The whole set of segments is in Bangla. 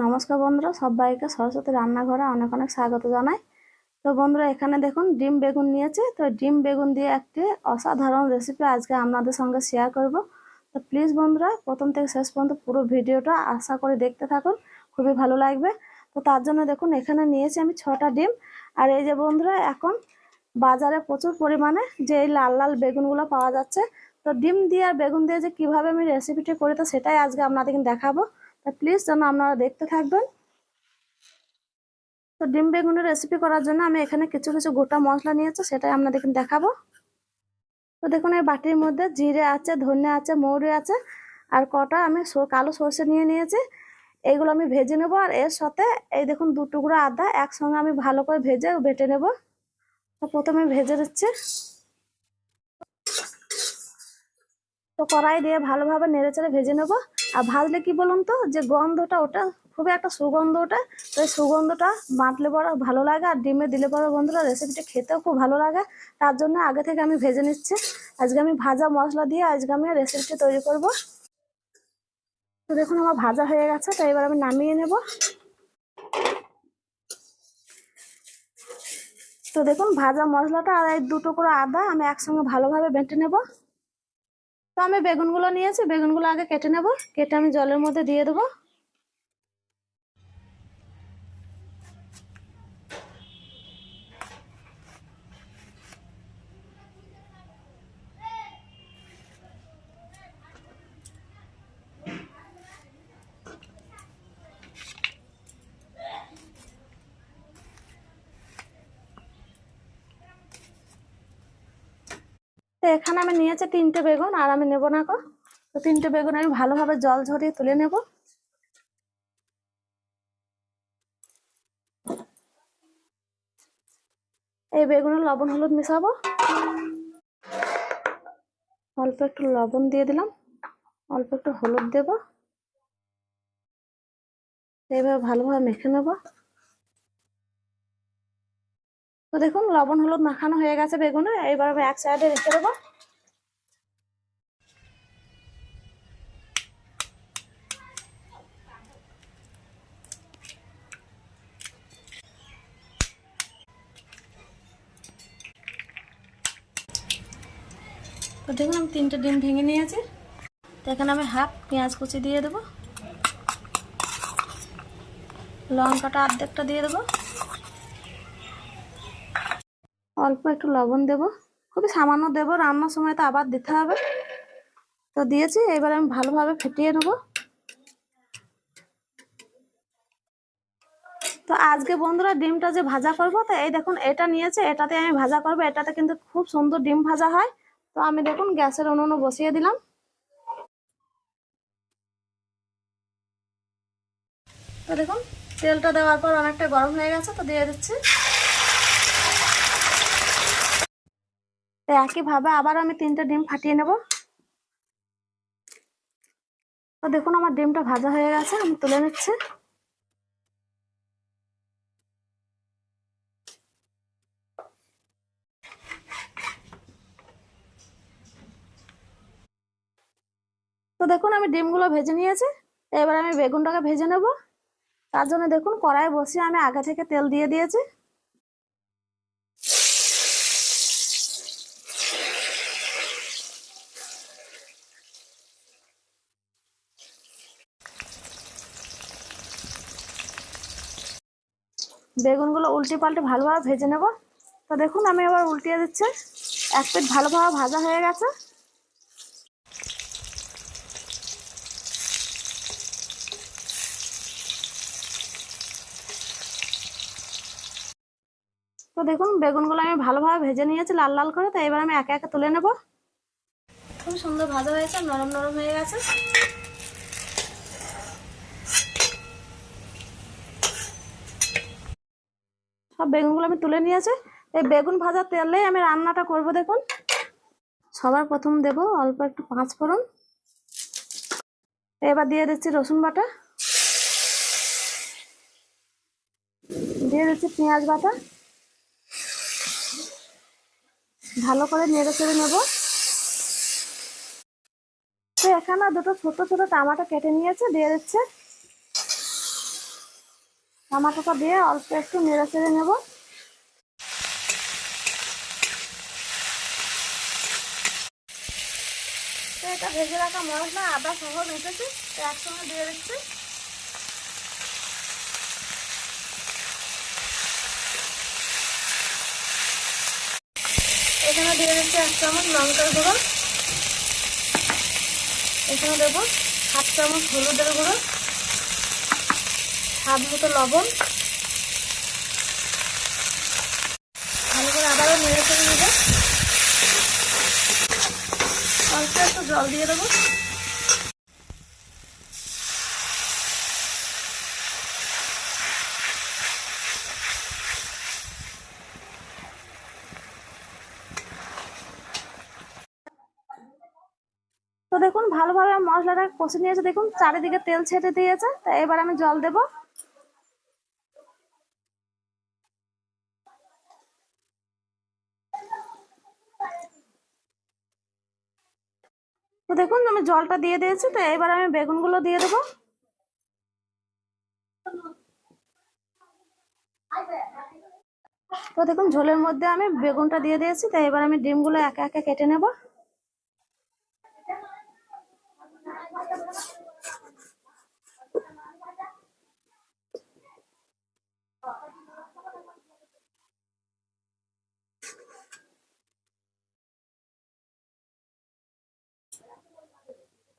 নমস্কার বন্ধুরা, সবাইকে সরস্বতী রান্নাঘরে অনেক অনেক স্বাগত জানাই। তো বন্ধুরা, এখানে দেখুন, ডিম বেগুন নিয়েছে। তো ডিম বেগুন দিয়ে একটি অসাধারণ রেসিপি আজকে আপনাদের সঙ্গে শেয়ার করব। তো প্লিজ বন্ধুরা, প্রথম থেকে শেষ পর্যন্ত পুরো ভিডিওটা আশা করে দেখতে থাকুন, খুবই ভালো লাগবে। তো তার জন্য দেখুন, এখানে নিয়েছি আমি ছটা ডিম। আর এই যে বন্ধুরা, এখন বাজারে প্রচুর পরিমাণে যে এই লাল লাল বেগুনগুলো পাওয়া যাচ্ছে। তো ডিম দিয়ে আর বেগুন দিয়ে যে কীভাবে আমি রেসিপিটি করি, তো সেটাই আজকে আপনাদেরকে দেখাবো। তা প্লিজ যেন আপনারা দেখতে থাকবেন। তো ডিম বেগুনের রেসিপি করার জন্য আমি এখানে কিছু কিছু গোটা মশলা নিয়েছি, সেটাই আপনাদেরকে দেখাবো। তো দেখুন, এই বাটির মধ্যে জিরে আছে, ধনে আছে, মৌরি আছে, আর কটা আমি কালো সর্ষে নিয়ে নিয়েছি। এইগুলো আমি ভেজে নেব, আর এর সাথে এই দেখুন, দু টুকরো আদা একসঙ্গে আমি ভালো করে ভেজে বেটে নেব। তো প্রথমে ভেজে দিচ্ছি তো কড়াই দিয়ে ভালোভাবে নেড়ে চেড়ে ভেজে নেব। আর ভাজলে কি বলুন তো, যে গন্ধটা ওটা খুবই একটা সুগন্ধ ওটা, তো এই সুগন্ধটা বাঁটলে পরে ভালো লাগে আর ডিমে দিলে পরে বন্ধুরা রেসিপিটা খেতেও খুব ভালো লাগে। তার জন্য আগে থেকে আমি ভেজে নিচ্ছি। আজকে আমি ভাজা মশলা দিয়ে আজকে আমি রেসিপিটি তৈরি করব। তো দেখুন আমার ভাজা হয়ে গেছে, তো এবার আমি নামিয়ে নেব। তো দেখুন ভাজা মশলাটা আর এই দুটো করে আদা আমি একসঙ্গে ভালোভাবে বেটে নেব। আমি বেগুনগুলো নিয়েছি বেগুনগুলো আগে কেটে নেব। কেটে আমি জলের মধ্যে দিয়ে দেবো। তো এখানে আমি নিয়েছি তিনটে বেগুন, আর আমি নেব না তো তিনটে বেগুন আমি ভালোভাবে জল ঝরিয়ে তুলে নেব। এই বেগুনে লবণ, হলুদ মিশাবো। অল্প একটু লবণ দিয়ে দিলাম। অল্প একটু হলুদ দেব। এইভাবে ভালোভাবে মেখে নেব। তো দেখুন, লবণ, হলুদ মাখানো হয়ে গেছে বেগুনে। এবার আমি এক সাইডে রেখে দেবো। তো দেখুন, আমি তিনটে ডিম ভেঙে নিয়েছি। তো এখানে আমি হাফ পেঁয়াজ কুচি দিয়ে দেবো। লঙ্কাটা অর্ধেকটা দিয়ে দেবো। অল্প একটু লবণ দেব। খুবই সামান্য দেব, রান্নার সময় তো আবার দিতে হবে। তো দিয়েছি, এবার আমি ভালোভাবে ফেটিয়ে নেব। তো আজকে বন্ধুরা ডিমটা যে ভাজা করব, তো এই দেখুন, এটা নিয়েছে, এটাতে আমি ভাজা করব। এটাতে কিন্তু খুব সুন্দর ডিম ভাজা হয়। তো আমি দেখুন, গ্যাসের উনুনে বসিয়ে দিলাম। তো দেখুন, তেলটা দেওয়ার পর অনেকটা গরম হয়ে গেছে, তো দিয়ে দিচ্ছি। তো একইভাবে আবার আমি তিনটে ডিম ফাটিয়ে নেব। তো দেখুন আমার ডিমটা ভাজা হয়ে গেছে, আমি তুলে নিচ্ছি। তো দেখুন আমি ডিমগুলো ভেজে নিয়েছি, এবার আমি বেগুনটাকে ভেজে নেব। তার জন্য দেখুন কড়াই বসিয়ে আমি আগে থেকে তেল দিয়ে দিয়েছি। বেগুনগুলো উল্টে পাল্টে ভালোভাবে ভেজে নেব। তো দেখুন, আমি আবার উল্টিয়ে দিচ্ছি। এক প্লেট ভালোভাবে ভাজা হয়ে গেছে। তো দেখুন, বেগুনগুলো আমি ভালোভাবে ভেজে নিয়েছি লাল লাল করে। তো এবার আমি একে একে তুলে নেব। খুব সুন্দর ভাজা হয়েছে, নরম নরম হয়ে গেছে। সব বেগুনগুলো আমি তুলে নিয়েছি এই বেগুন ভাজা তেলেই আমি রান্নাটা করব দেখুন। সবার প্রথম দেব অল্প একটু পাঁচ ফোড়ন। এবার দিয়ে দিচ্ছি রসুন বাটা। দিয়ে দিচ্ছি পেঁয়াজ বাটা। ভালো করে নেড়ে চেড়ে নেব। তো এখানে দুটো ছোট ছোট টমাটো কেটে নিয়েছে, দিয়ে দিচ্ছে টমাটোটা দিয়ে অল্প একটু নেড়ে চেড়ে নেব। এটা ভেজে রাখা মশলা আদা সহ উঠেছে একসঙ্গে দিয়ে দিচ্ছি। এখানে দিয়ে দিচ্ছি এক চামচ লঙ্কার গুঁড়ো। এখানে দেবো হাফ চামচ হলুদের গুঁড়ো। স্বাদ মতো লবণ। ভালো করে আবারও নেড়ে করে নেব। অল্প একটু জল দিয়ে দেবো। তো দেখুন, ভালোভাবে মশলাটা কষে নিয়েছে। দেখুন, চারিদিকে তেল ছেটে দিয়েছে। তা এবার আমি জল দেব। তো দেখুন, আমি জলটা দিয়ে দিয়েছি, তো এবার আমি বেগুনগুলো দিয়ে দেবো। তো দেখুন, ঝোলের মধ্যে আমি বেগুনটা দিয়ে দিয়েছি, তো এবার আমি ডিমগুলো একে একে কেটে নেব।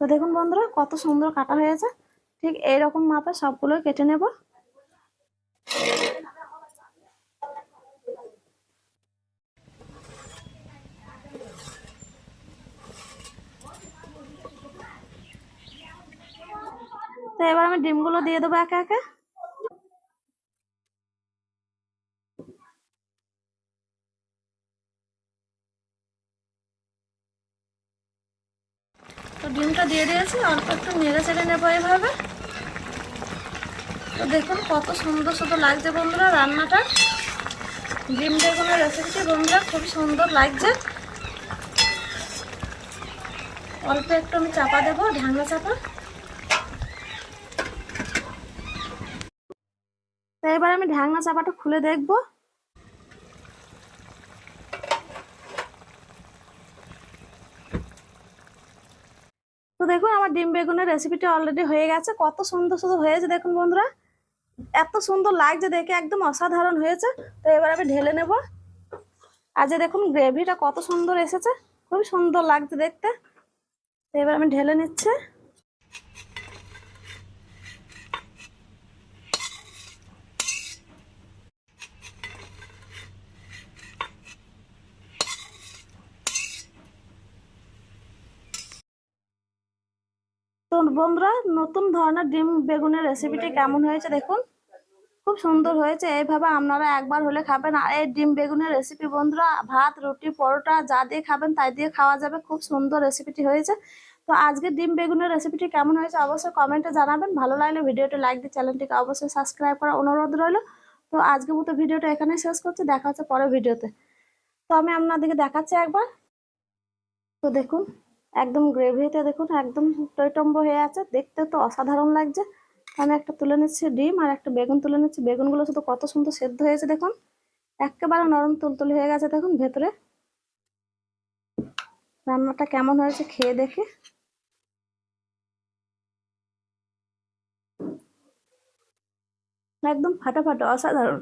তো দেখুন বন্ধুরা, কত সুন্দর কাটা হয়েছে। ঠিক এইরকম মাপে সবগুলোই কেটে নেব। তো এবার আমি ডিমগুলো দিয়ে দেবো একে একে। ডিমটা দিয়ে দিয়েছি, অল্প একটু নেড়ে চেড়ে নেব এভাবে। তো দেখুন কত সুন্দর সুন্দর লাগছে বন্ধুরা রান্নাটা। ডিম বেগুনের রেসিপিটি বন্ধুরা খুব সুন্দর লাগছে। অল্প একটু আমি চাপা দেবো ঢাঙ্গা চাপা। এবার আমি ঢাকনা চাপাটা খুলে দেখব। তো দেখুন, আমার ডিম বেগুনের রেসিপিটা অলরেডি হয়ে গেছে। কত সুন্দর সুন্দর হয়েছে দেখুন বন্ধুরা। এত সুন্দর লাগছে দেখে, একদম অসাধারণ হয়েছে। তো এবার আমি ঢেলে নেব। আর যে দেখুন গ্রেভিটা কত সুন্দর এসেছে। খুবই সুন্দর লাগছে দেখতে। তো এবার আমি ঢেলে নিচ্ছি তো বন্ধুরা, নতুন ধরনের ডিম বেগুনের রেসিপিটি কেমন হয়েছে দেখুন। খুব সুন্দর হয়েছে, এইভাবে আপনারা একবার হলে খাবেন। আর এই ডিম বেগুনের রেসিপি বন্ধুরা, ভাত, রুটি, পরোটা, যা দিয়ে খাবেন তাই দিয়ে খাওয়া যাবে। খুব সুন্দর রেসিপিটি হয়েছে। তো আজকে ডিম বেগুনের রেসিপিটি কেমন হয়েছে অবশ্যই কমেন্টে জানাবেন। ভালো লাগলে ভিডিওটি লাইক দিয়ে চ্যানেলটিকে অবশ্যই সাবস্ক্রাইব করার অনুরোধ রইল। তো আজকের মতো ভিডিওটা এখানেই শেষ করছি, দেখা হচ্ছে পরের ভিডিওতে। তো আমি আপনাদেরকে দেখাচ্ছি একবার। তো দেখুন একদম গ্রেভিতে দেখুন, একদম টইটম্ব হয়ে আছে। দেখতে তো অসাধারণ লাগছে। আমি একটা তুলে নিচ্ছি ডিম আর একটা বেগুন তুলে নিচ্ছি। বেগুনগুলো শুধু কত সুন্দর সেদ্ধ হয়েছে দেখুন। একেবারে নরম তুলতুলে হয়ে গেছে দেখুন ভেতরে। রান্নাটা কেমন হয়েছে খেয়ে দেখে। একদম ফাটাফাটা, অসাধারণ।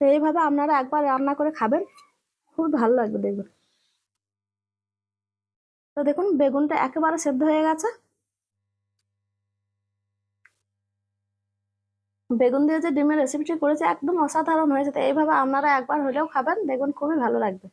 এইভাবে আপনারা একবার রান্না করে খাবেন। খুব ভালো লাগবে দেখবেন। তো দেখুন, বেগুনটা একেবারে সেদ্ধ হয়ে গেছে। বেগুন দিয়ে যে ডিমের রেসিপিটি করেছে, একদম অসাধারণ হয়েছে। তো এইভাবে আপনারা একবার হলেও খাবেন বেগুন খুবই ভালো লাগবে।